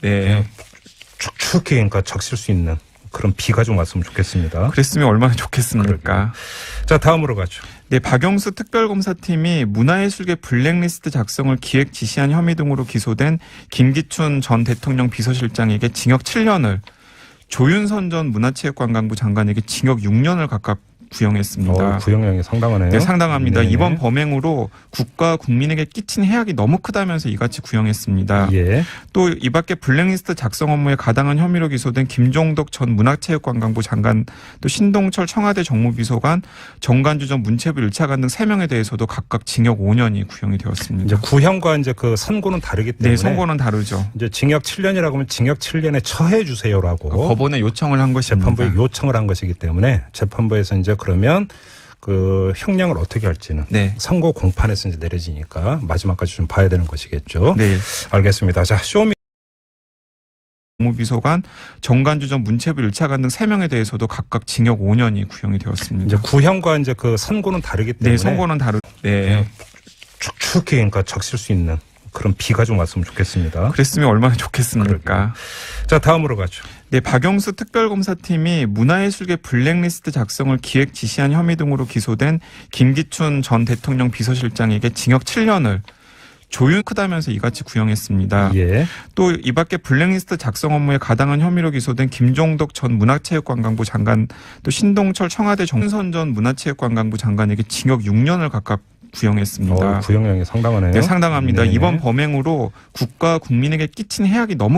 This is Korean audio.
네. 축축히 그러니까 적실 수 있는 그런 비가 좀 왔으면 좋겠습니다. 그랬으면 얼마나 좋겠습니까? 자 다음으로 가죠. 네, 박영수 특별검사팀이 문화예술계 블랙리스트 작성을 기획 지시한 혐의 등으로 기소된 김기춘 전 대통령 비서실장에게 징역 7년을 조윤선 전 문화체육관광부 장관에게 징역 6년을 각각 구형했습니다. 어, 구형량이 상당하네요. 네, 상당합니다. 네네. 이번 범행으로 국가 국민에게 끼친 해악이 너무 크다면서 이같이 구형했습니다. 예. 또 이 밖에 블랙리스트 작성 업무에 가당한 혐의로 기소된 김종덕 전 문화체육관광부 장관, 또 신동철 청와대 정무비서관, 정관주 전 문체부 1차관 등 3명에 대해서도 각각 징역 5년이 구형이 되었습니다. 이제 구형과 이제 그 선고는 다르기 때문에 네, 선고는 다르죠. 이제 징역 7년이라고 하면 징역 7년에 처해 주세요라고 법원에 요청을 한 것입니다. 재판부에 요청을 한 것이기 때문에 재판부에서 이제 그러면 그 형량을 어떻게 할지는 네. 선고 공판에서 이제 내려지니까 마지막까지 좀 봐야 되는 것이겠죠. 네. 알겠습니다. 자, 쇼미 정무비서관, 정관주 전 문체부 1차 관 등 3명에 대해서도 각각 징역 5년이 구형이 되었습니다. 이제 구형과 이제 그 선고는 다르기 때문에 네, 선고는 다르. 네. 축축히 그러니까 적실 수 있는 그런 비가 좀 왔으면 좋겠습니다. 그랬으면 얼마나 좋겠습니까? 자, 다음으로 가죠. 네, 박영수 특별검사팀이 문화예술계 블랙리스트 작성을 기획 지시한 혐의 등으로 기소된 김기춘 전 대통령 비서실장에게 징역 7년을 조윤 크다면서 이같이 구형했습니다. 예. 또이 밖에 블랙리스트 작성 업무에 가당한 혐의로 기소된 김종덕 전 문화체육관광부 장관, 또 신동철 청와대 정선 전 문화체육관광부 장관에게 징역 6년을 각각 구형했습니다. 어, 구형량이 상당하네요. 네, 상당합니다. 네네. 이번 범행으로 국가 국민에게 끼친 해악이 너무